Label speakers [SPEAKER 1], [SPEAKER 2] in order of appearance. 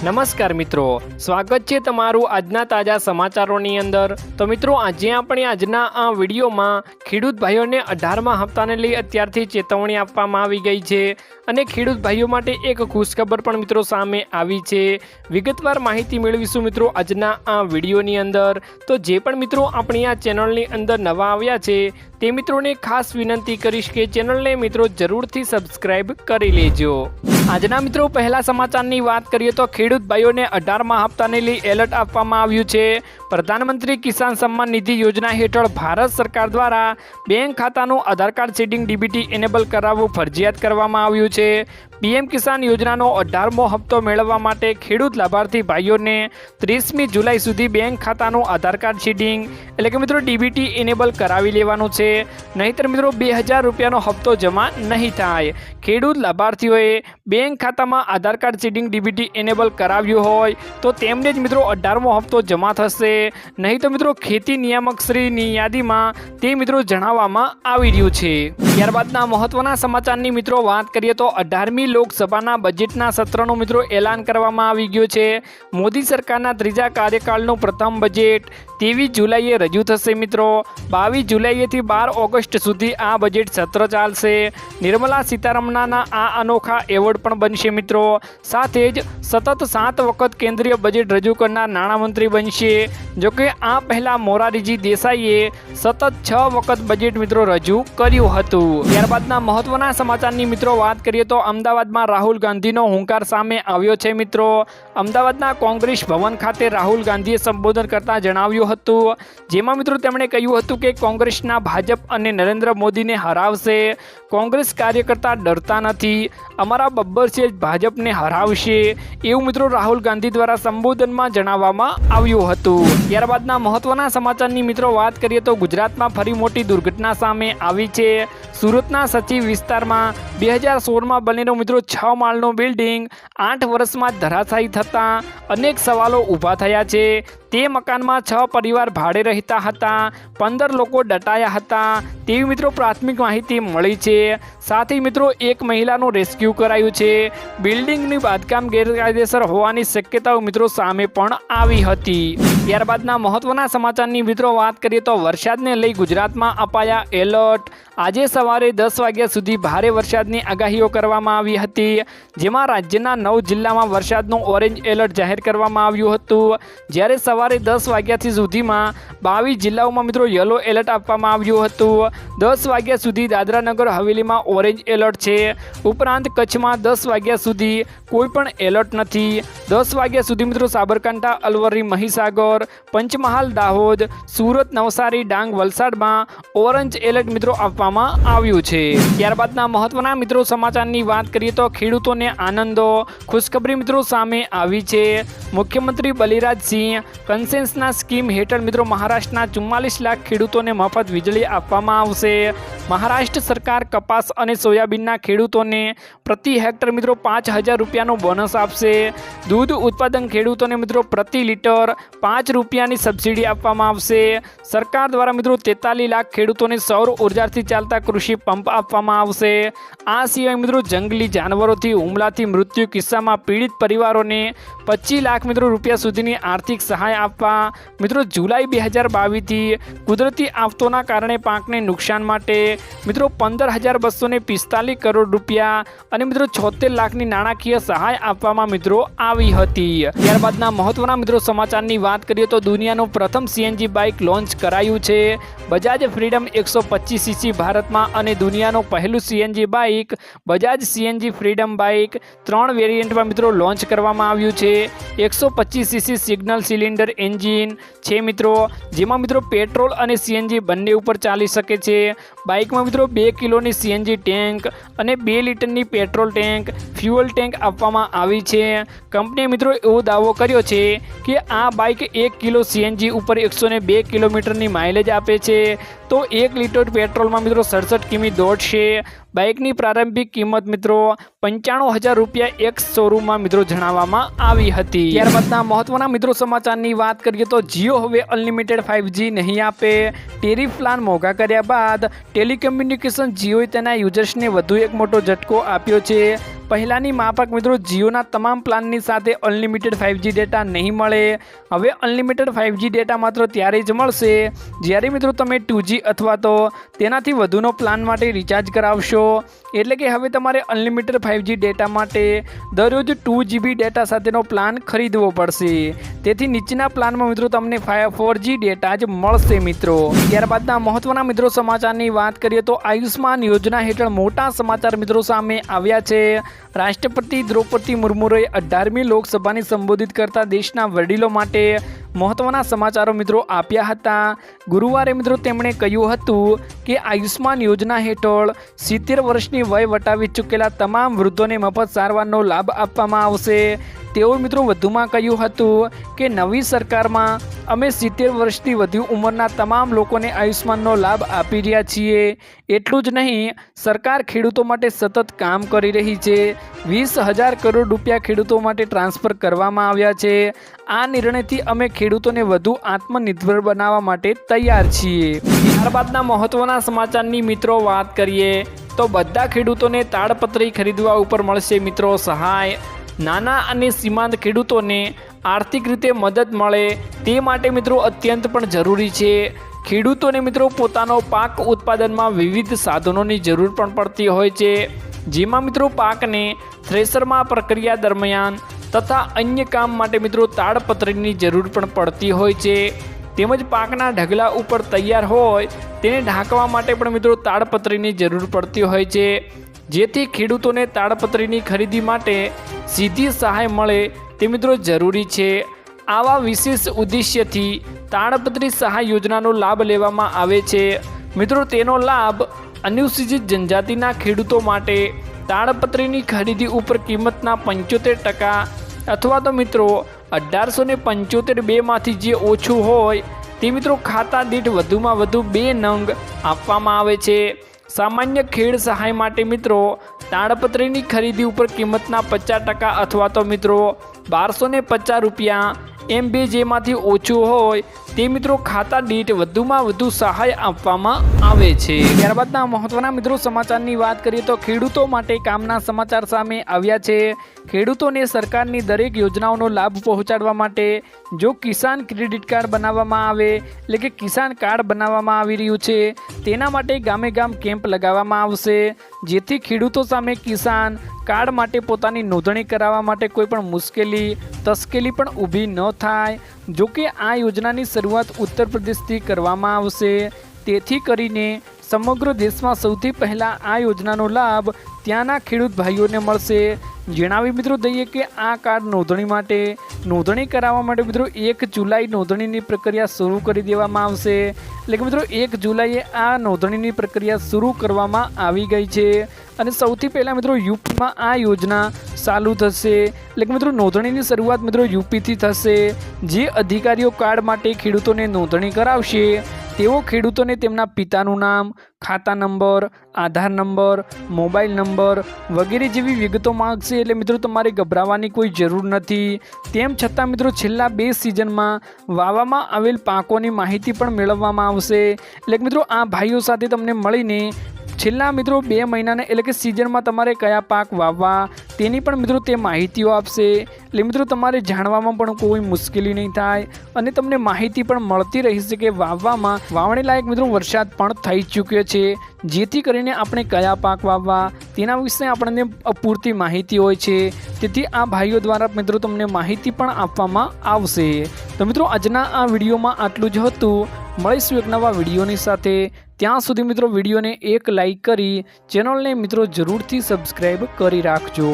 [SPEAKER 1] નમસ્કાર મિત્રો, સ્વાગત છે તમારું આજના તાજા સમાચારોની અંદર. તો મિત્રો, આજે આપણે આજના આ વિડીયોમાં ખેડૂત ભાઈઓને અઢારમા હપ્તાને લઈ અત્યારથી ચેતવણી આપવામાં આવી ગઈ છે અને ખેડૂત ભાઈઓ માટે એક ખુશખબર પણ મિત્રો સામે આવી છે. વિગતવાર માહિતી મેળવીશું મિત્રો આજના આ વિડીયોની અંદર. તો જે પણ મિત્રો આપણી આ ચેનલની અંદર નવા આવ્યા છે, તે મિત્રોને ખાસ વિનંતી કરીશ કે ચેનલને મિત્રો જરૂરથી સબસ્ક્રાઈબ કરી લેજો. આજના મિત્રો, પહેલા સમાચારની વાત કરીએ તો ખેડૂત ભાઈઓને અઢારમા હપ્તાને લઈ એલર્ટ આપવામાં આવ્યું છે. પ્રધાનમંત્રી કિસાન સન્માન નિધિ યોજના હેઠળ ભારત સરકાર દ્વારા બેંક ખાતાનું Aadhaar card seeding DBT enable કરાવવું ફરજિયાત કરવામાં આવ્યું છે. પીએમ કિસાન યોજનાનો અઢારમો હપ્તો મેળવવા માટે ખેડૂત લાભાર્થી ભાઈઓને ત્રીસમી જુલાઈ સુધી બેંક ખાતાનું આધાર કાર્ડ શીડિંગ એટલે કે મિત્રો, ડીબીટી એનેબલ કરાવી લેવાનું છે. નહીંતર મિત્રો, બે હજાર રૂપિયાનો હપ્તો જમા નહીં થાય. ખેડૂત લાભાર્થીઓએ બેંક ખાતામાં Aadhaar card seeding DBT enable કરાવ્યું હોય તો તેમને જ મિત્રો અઢારમો હપ્તો જમા થશે. નહીં તો મિત્રો, ખેતી નિયામકશ્રીની યાદીમાં તે મિત્રો જણાવવામાં આવી રહ્યું છે. ત્યારબાદના મહત્વના સમાચારની મિત્રો વાત કરીએ તો અઢારમી લોકસભાના બજેટના સત્રનું મિત્રો એલાન કરવામાં આવી ગયું છે. મોદી સરકારના ત્રીજા કાર્યકાળનું પ્રથમ બજેટ ત્રેવીસ જુલાઈએ રજૂ થશે મિત્રો. બાવીસ જુલાઈએથી બાર ઓગસ્ટ સુધી આ બજેટ સત્ર ચાલશે. નિર્મલા સીતારમણના આ અનોખા એવોર્ડ પણ બનશે મિત્રો. સાથે જ સતત સાત વખત કેન્દ્રીય બજેટ રજૂ કરનાર નાણામંત્રી બનશે. જોકે આ પહેલાં મોરારીજી દેસાઈએ સતત છ વખત બજેટ મિત્રો રજૂ કર્યું હતું. ત્યારબાદના મહત્વના સમાચારની મિત્રો વાત કરીએ તો અમદાવાદમાં રાહુલ ગાંધીનો હુંકાર સામે આવ્યો છે મિત્રો. અમદાવાદના કોંગ્રેસ ભવન ખાતે રાહુલ ગાંધીએ સંબોધન કરતાં જણાવ્યું હતું. જેમાં મિત્રો તેમણે કહ્યું હતું કે કોંગ્રેસના ભાજપ અને નરેન્દ્ર મોદીને હરાવશે. કોંગ્રેસ કાર્યકર્તા ડરતા નથી. અમારા બબ્બર છે ભાજપને હરાવશે. એવું મિત્રો રાહુલ ગાંધી દ્વારા સંબોધનમાં જણાવવામાં આવ્યું હતું. ત્યારબાદના મહત્વના સમાચારની મિત્રો વાત કરીએ તો ગુજરાતમાં ફરી મોટી દુર્ઘટના સામે આવી છે. સુરતના સચિવ વિસ્તારમાં બે હજાર સોળમાં બનેલો મિત્રો છ માળનો બિલ્ડિંગ આઠ વર્ષમાં ધરાશાયી થતાં અનેક સવાલો ઊભા થયા છે. તે મકાનમાં છ પરિવાર ભાડે રહેતા હતા, પંદર લોકો દટાયા હતા. તેવી મિત્રો પ્રાથમિક માહિતી મળી છે. સાથે મિત્રો, એક મહિલાનું રેસ્ક્યુ કરાયું છે. બિલ્ડિંગની બાંધકામ ગેરકાયદેસર હોવાની શક્યતાઓ મિત્રો સામે પણ આવી હતી. ત્યારબાદના મહત્વના સમાચારની મિત્રો વાત કરીએ તો વરસાદને લઈ ગુજરાતમાં અપાયા એલર્ટ. આજે સવારે દસ વાગ્યા સુધી ભારે વરસાદની આગાહીઓ કરવામાં આવી હતી, જેમાં રાજ્યના નવ જિલ્લામાં વરસાદનું ઓરેન્જ એલર્ટ જાહેર કરવામાં આવ્યું હતું. જ્યારે સવારે દસ વાગ્યાથી સુધીમાં બાવીસ જિલ્લાઓમાં મિત્રો યલો એલર્ટ આપવામાં આવ્યું હતું. દસ વાગ્યા સુધી દાદરાનગર, હવેલીમાં ઓરેન્જ એલર્ટ છે. ઉપરાંત કચ્છમાં દસ વાગ્યા સુધી કોઈ પણ એલર્ટ નથી. દસ વાગ્યા સુધી મિત્રો સાબરકાંઠા, અલવરી, મહીસાગર પંચમહાલ, દાહોદ, સુરત, નવસારી, ડાંગ, વલસાડમાં ઓરેન્જ એલર્ટ મિત્રો આપવામાં આવ્યું છે. ત્યારબાદના મહત્વના મિત્રો સમાચારની વાત કરીએ તો ખેડૂતોને આનંદો, ખુશખબરી મિત્રો સામે આવી છે. મુખ્યમંત્રી બલિરાજસિંહ કન્સેન્સના સ્કીમ હેઠળ મિત્રો મહારાષ્ટ્રના ચુમ્માલીસ લાખ ખેડૂતોને મફત વીજળી આપવામાં આવશે. મહારાષ્ટ્ર સરકાર કપાસ અને સોયાબીનના ખેડૂતોને પ્રતિ હેક્ટર મિત્રો પાંચ હજાર રૂપિયાનો બોનસ આપશે. દૂધ ઉત્પાદન ખેડૂતોને મિત્રો પ્રતિ લીટર પાંચ રૂપિયાની સબસિડી આપવામાં આવશે. સરકાર દ્વારા મિત્રો તેતાલીસ લાખ ખેડૂતોને સૌર ઉર્જાથી ચાલતા કૃષિ પંપ આપવામાં આવશે. આ સિવાય મિત્રો જંગલી જાનવરોથી, હુમલાથી મૃત્યુ કિસ્સામાં પીડિત પરિવારોને પચીસ લાખ મિત્રો રૂપિયા સુધીની આર્થિક સહાય આપવા. મિત્રો જુલાઈ બે હજાર બાવીસથી કુદરતી આફતોના કારણે પાકને નુકસાન માટે મિત્રો પંદર હજાર બસો ને પિસ્તાલીસ કરોડ રૂપિયા અને મિત્રો છોતેર લાખની નાણાકીય સહાય આપવામાં મિત્રો આવી હતી. ત્યારબાદના મહત્વના મિત્રો સમાચારની વાત કરીએ તો દુનિયાનું પ્રથમ સીએનજી બાઇક લોન્ચ કરાયું છે. બજાજ ફ્રીડમ એકસો પચીસ સીસી ભારતમાં અને દુનિયાનું પહેલું CNG bike, Bajaj CNG Freedom bike ત્રણ વેરિયન્ટમાં મિત્રો લોન્ચ કરવામાં આવ્યું છે. એકસો પચીસ સીસી સિગ્નલ સિલિન્ડર એન્જિન છે મિત્રો, જેમાં મિત્રો પેટ્રોલ અને સીએનજી બંને ઉપર ચાલી શકે છે. બાઇકમાં મિત્રો બે કિલોની સીએનજી ટેન્ક અને બે લીટરની પેટ્રોલ ટેન્ક, ફ્યુઅલ ટેન્ક આપવામાં આવી છે. કંપનીએ મિત્રો એવો દાવો કર્યો છે કે આ બાઇક એક કિલો સીએનજી ઉપર એકસો બે કિલોમીટરની માઇલેજ આપે છે. તો એક લીટર પેટ્રોલમાં મિત્રો સડસઠ કિમી દોડશે બાઇકની પ્રારંભિક કિંમત મિત્રો પંચાણું હજાર રૂપિયા એક શોરૂમમાં મિત્રો જણાવવામાં આવી હતી. ત્યારબાદના મહત્વના મિત્રો સમાચારની વાત કરીએ તો જીઓ હવે અનલિમિટેડ ફાઇવજી નહીં આપે. ટેરિફ પ્લાન મોંઘા કર્યા બાદ ટેલિકમ્યુનિકેશન જીઓએ તેના યુઝર્સને વધુ એક મોટો ઝટકો આપ્યો છે. પહેલાંની માફક મિત્રો જીઓના તમામ પ્લાનની સાથે અનલિમિટેડ ફાઇવજી ડેટા નહીં મળે. હવે અનલિમિટેડ ફાઇવજી ડેટા માત્ર ત્યારે જ મળશે જ્યારે મિત્રો તમે ટુજી અથવા તો તેનાથી વધુનો પ્લાન માટે રિચાર્જ કરાવશો. એટલે કે હવે તમારે અનલિમિટેડ ફાઇવજી ડેટા માટે દરરોજ ટુ જીબી ડેટા સાથેનો પ્લાન ખરીદવો પડશે. તેથી નીચેના પ્લાનમાં મિત્રો તમને ફોરજી ડેટા જ મળશે મિત્રો. ત્યારબાદના મહત્વના મિત્રો સમાચારની વાત કરીએ તો આયુષ્માન યોજના હેઠળ મોટા સમાચાર મિત્રો સામે આવ્યા છે. રાષ્ટ્રપતિ દ્રૌપદી મુર્મુએ અઢારમી લોકસભાને સંબોધિત કરતા દેશના વડીલો માટે મહત્વના સમાચારો મિત્રો આપ્યા હતા. ગુરુવારે મિત્રો તેમણે કહ્યું હતું કે આયુષ્માન યોજના હેઠળ સિત્તેર વર્ષની વય વટાવી ચૂકેલા તમામ વૃદ્ધોને મફત સારવારનો લાભ આપવામાં આવશે. તેઓ મિત્રો વધુમાં કહ્યું હતું કે નવી સરકારમાં અમે સિત્તેર વર્ષથી વધુ ઉંમરના તમામ લોકોને આયુષ્માનનો લાભ આપી રહ્યા છીએ. એટલું જ નહીં, સરકાર ખેડૂતો માટે સતત કામ કરી રહી છે. વીસ હજાર કરોડ રૂપિયા ખેડૂતો માટે ટ્રાન્સફર કરવામાં આવ્યા છે. આ નિર્ણયથી અમે ખેડૂતોને વધુ આત્મનિર્ભર બનાવવા માટે તૈયાર છીએ. ત્યારબાદના મહત્વના સમાચારની મિત્રો વાત કરીએ, તો બધા ખેડૂતોને તાડપત્રી ખરીદવા ઉપર મળશે મિત્રો સહાય. નાના અને સીમાંત ખેડૂતોને આર્થિક રીતે મદદ મળે તે માટે મિત્રો અત્યંત પણ જરૂરી છે. ખેડૂતોને મિત્રો પોતાનો પાક ઉત્પાદનમાં વિવિધ સાધનોની જરૂર પણ પડતી હોય છે. જેમાં મિત્રો પાકને થ્રેસરમાં પ્રક્રિયા દરમિયાન તથા અન્ય કામ માટે મિત્રો તાડપત્રીની જરૂર પણ પડતી હોય છે. તેમજ પાકના ઢગલા ઉપર તૈયાર હોય તેને ઢાંકવા માટે પણ મિત્રો તાડપત્રીની જરૂર પડતી હોય છે. જેથી ખેડૂતોને તાડપત્રીની ખરીદી માટે સીધી સહાય મળે તે મિત્રો જરૂરી છે. આવા વિશેષ ઉદ્દેશ્યથી તાડપત્રી સહાય યોજનાનો લાભ લેવામાં આવે છે. મિત્રો તેનો લાભ અનુસૂચિત જનજાતિના ખેડૂતો માટે તાડપત્રીની ખરીદી ઉપર કિંમતના પંચોતેર ટકા અથવા તો મિત્રો, અઢારસો ને પંચોતેર બેમાંથી જે ઓછું હોય, તે મિત્રો ખાતા દીઠ વધુમાં વધુ બે નંગ આપવામાં આવે છે. સામાન્ય ખેડ સહાય માટે મિત્રો, તાડપત્રીની ખરીદી ઉપર કિંમતના પચાસ ટકા અથવા તો મિત્રો, બારસો ને પચાસ રૂપિયા એમ બે જેમાંથી ઓછું હોય તે મિત્રો ખાતા દીઠ વધુમાં વધુ સહાય આપવામાં આવે છે. ત્યારબાદના મહત્વના મિત્રો સમાચારની વાત કરીએ તો ખેડૂતો માટે કામના સમાચાર સામે આવ્યા છે. ખેડૂતોને સરકારની દરેક યોજનાઓનો લાભ પહોંચાડવા માટે જો કિસાન ક્રેડિટ કાર્ડ બનાવવામાં આવે, એટલે કે કિસાન કાર્ડ બનાવવામાં આવી રહ્યું છે, તેના માટે ગામે ગામ કેમ્પ લગાવવામાં આવશે. જેથી ખેડૂતો સામે કિસાન કાર્ડ માટે પોતાની નોંધણી કરાવવા માટે કોઈ પણ મુશ્કેલી તશ્કેલી પણ ઊભી ન થાય. જો કે આ યોજનાની શરૂઆત ઉત્તર પ્રદેશથી કરવામાં આવશે. તેથી કરીને સમગ્ર દેશમાં સૌથી પહેલાં આ યોજનાનો લાભ ત્યાંના ખેડૂત ભાઈઓને મળશે. જણાવી મિત્રો દઈએ કે આ કાર્ડ નોંધણી માટે નોંધણી કરાવવા માટે મિત્રો એક જુલાઈ નોંધણીની પ્રક્રિયા શરૂ કરી દેવામાં આવશે. એટલે કે મિત્રો એક જુલાઈએ આ નોંધણીની પ્રક્રિયા શરૂ કરવામાં આવી ગઈ છે. અને સૌથી પહેલાં મિત્રો યુપીમાં આ યોજના ચાલુ થશે. એટલે કે મિત્રો, નોંધણીની શરૂઆત મિત્રો યુપીથી થશે. જે અધિકારીઓ કાર્ડ માટે ખેડૂતોને નોંધણી કરાવશે, તેઓ ખેડૂતોને તેમના પિતાનું નામ, ખાતા number, Aadhaar number, mobile number વગેરે જેવી વિગતો માગશે. એટલે મિત્રો, તમારે ગભરાવાની કોઈ જરૂર નથી. તેમ છતાં મિત્રો, છેલ્લા બે સિઝનમાં વાવવામાં આવેલ પાકોની માહિતી પણ મેળવવામાં આવશે. એટલે મિત્રો, આ ભાઈઓ સાથે તમને મળીને છેલ્લા મિત્રો બે મહિનાને એટલે કે સિઝનમાં તમારે કયા પાક વાવવા તેની પણ મિત્રો તે માહિતીઓ આપશે. એટલે મિત્રો તમારે જાણવામાં પણ કોઈ મુશ્કેલી નહીં થાય અને તમને માહિતી પણ મળતી રહેશે કે વાવવામાં વાવણી લાયક મિત્રો વરસાદ પણ થઈ ચૂક્યો છે. જેથી કરીને આપણે કયા પાક વાવવા તેના વિશે આપણને પૂરતી માહિતી હોય છે. તેથી આ ભાઈઓ દ્વારા મિત્રો તમને માહિતી પણ આપવામાં આવશે. તો મિત્રો આજના આ વિડીયોમાં આટલું જ હતું. મળીશું એક નવા વિડીયોની સાથે. ત્યાં સુધી મિત્રો વિડીયોને એક લાઈક કરી, ચેનલને મિત્રો જરૂરથી સબસ્ક્રાઈબ કરી રાખજો.